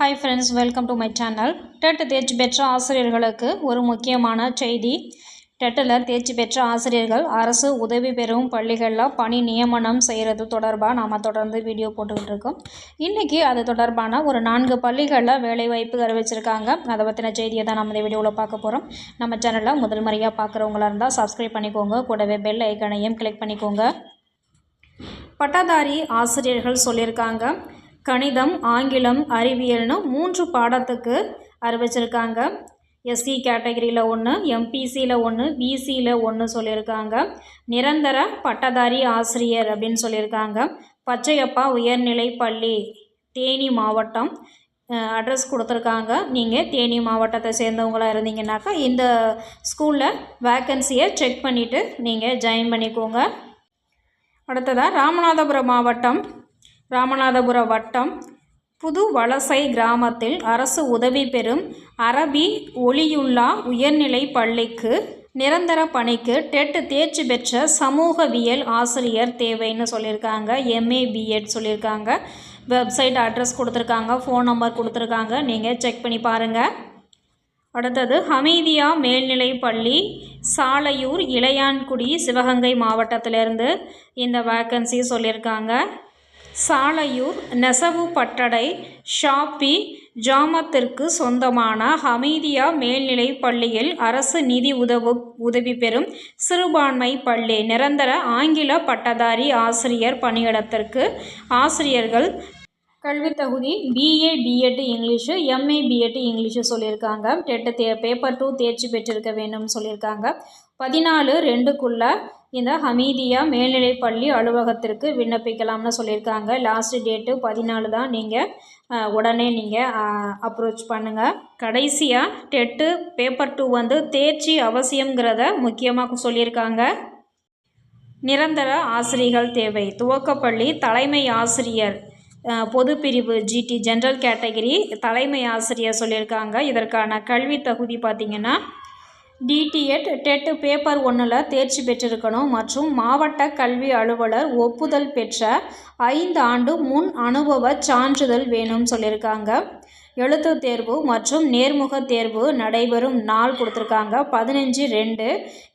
Hi friends welcome to my channel TET தேர்ச்சி பெற்ற ஆசிரியர்களுக்கு ஒரு முக்கியமான செய்தி டெட்டில் தேர்ச்சி பெற்ற ஆசிரியர்கள் அரசு உதவி பெறும் பள்ளிகளில் பணி நியமனம் செய்கிறது தொடர்பாக நாம் தொடர்ந்து வீடியோ போட்டுக்கிட்டு இருக்கோம் இன்றைக்கி அது தொடர்பான ஒரு நான்கு பள்ளிகளில் வேலைவாய்ப்பு அறிவிச்சிருக்காங்க அதை பற்றின செய்தியை தான் நம்ம இந்த வீடியோவில் பார்க்க போகிறோம் நம்ம சேனலில் முதல் முறையாக பார்க்குறவங்களா இருந்தால் சப்ஸ்கிரைப் பண்ணிக்கோங்க கூடவே பெல் ஐக்கனையும் கிளிக் பண்ணிக்கோங்க பட்டதாரி ஆசிரியர்கள் சொல்லியிருக்காங்க கணிதம் ஆங்கிலம் அறிவியல்னு மூன்று பாடத்துக்கு அறிவிச்சிருக்காங்க. எஸ்சி கேட்டகரியில் ஒன்று எம்பிசியில் ஒன்று பிசியில் ஒன்று சொல்லியிருக்காங்க நிரந்தர பட்டதாரி ஆசிரியர் அப்படின்னு சொல்லியிருக்காங்க பச்சையப்பா உயர்நிலை பள்ளி தேனி மாவட்டம். அட்ரஸ் கொடுத்துருக்காங்க. நீங்கள் தேனி மாவட்டத்தை சேர்ந்தவங்களாக இருந்தீங்கன்னாக்கா இந்த ஸ்கூலில் வேக்கன்சியை செக் பண்ணிவிட்டு நீங்கள் ஜாயின் பண்ணிக்கோங்க. அடுத்ததாக ராமநாதபுரம் மாவட்டம். ராமநாதபுரம் வட்டம் புது வலசை கிராமத்தில் அரசு உதவி பெறும் அரபி ஒளியுள்ளா உயர்நிலை பள்ளிக்கு நிரந்தர பணிக்கு டெட் தேர்ச்சி பெற்ற சமூகவியல் ஆசிரியர் தேவைன்னு சொல்லியிருக்காங்க. எம்ஏ பிஎட் சொல்லியிருக்காங்க. வெப்சைட் அட்ரஸ் கொடுத்துருக்காங்க. ஃபோன் நம்பர் கொடுத்துருக்காங்க. நீங்கள் செக் பண்ணி பாருங்கள் அடுத்தது ஹமீதியா மேல்நிலை பள்ளி சாலையூர் இளையான்குடி சிவகங்கை மாவட்டத்திலேருந்து இந்த வேக்கன்சி சொல்லியிருக்காங்க. சாலையூர் நெசவு பட்டடை ஷாப்பி ஜாமத்திற்கு சொந்தமான ஹமீதியா மேல்நிலைப் பள்ளியில் அரசு நிதி உதவு உதவி பெறும் சிறுபான்மை பள்ளி நிரந்தர ஆங்கில பட்டதாரி ஆசிரியர் பணியிடத்திற்கு ஆசிரியர்கள் கல்வி தகுதி BA BEd English MA BEd English சொல்லியிருக்காங்க. டெட்டு தே பேப்பர் டூ தேர்ச்சி பெற்றிருக்க வேண்டும்னு சொல்லியிருக்காங்க. பதினாலு ரெண்டுக்குள்ளே இந்த ஹமீதியா மேல்நிலைப்பள்ளி அலுவலகத்திற்கு விண்ணப்பிக்கலாம்னு சொல்லியிருக்காங்க. லாஸ்ட் டேட்டு பதினாலு தான் நீங்கள் உடனே நீங்கள் அப்ரோச் பண்ணுங்கள் கடைசியாக டெட்டு பேப்பர் டூ வந்து தேர்ச்சி அவசியங்கிறத முக்கியமாக சொல்லியிருக்காங்க. நிரந்தர ஆசிரியர்கள் தேவை. துவக்கப்பள்ளி தலைமை ஆசிரியர் பொது பிரிவு ஜிடி ஜென்ரல் கேட்டகரி தலைமை ஆசிரியர் சொல்லியிருக்காங்க. இதற்கான கல்வி தகுதி பார்த்திங்கன்னா டிடிஎட் டெட்டு பேப்பர் ஒன்றில் தேர்ச்சி பெற்றிருக்கணும் மற்றும் மாவட்ட கல்வி அலுவலர் ஒப்புதல் பெற்ற ஐந்து ஆண்டு முன் அனுபவ சான்றிதழ் வேணும்னு சொல்லியிருக்காங்க. எழுத்து தேர்வு மற்றும் நேர்முக தேர்வு நடைபெறும் நாள் கொடுத்துருக்காங்க. பதினஞ்சு ரெண்டு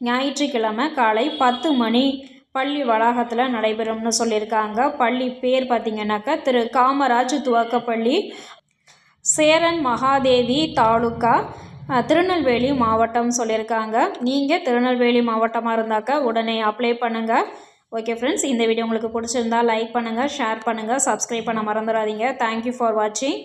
ஞாயிற்றுக்கிழமை காலை பத்து மணி பள்ளி வளாகத்தில் நடைபெறும்னு சொல்லியிருக்காங்க. பள்ளி பேர் பார்த்திங்கனாக்கா திரு காமராஜ் துவக்கப்பள்ளி சேரன் மகாதேவி தாலுக்கா திருநெல்வேலி மாவட்டம் சொல்லியிருக்காங்க. நீங்கள் திருநெல்வேலி மாவட்டமாக இருந்தாக்கா உடனே அப்ளை பண்ணுங்கள் ஓகே ஃப்ரெண்ட்ஸ் இந்த வீடியோ உங்களுக்கு பிடிச்சிருந்தா லைக் பண்ணுங்கள் ஷேர் பண்ணுங்கள் சப்ஸ்கிரைப் பண்ண மறந்துடாதீங்க. தேங்க்யூ ஃபார் வாட்சிங்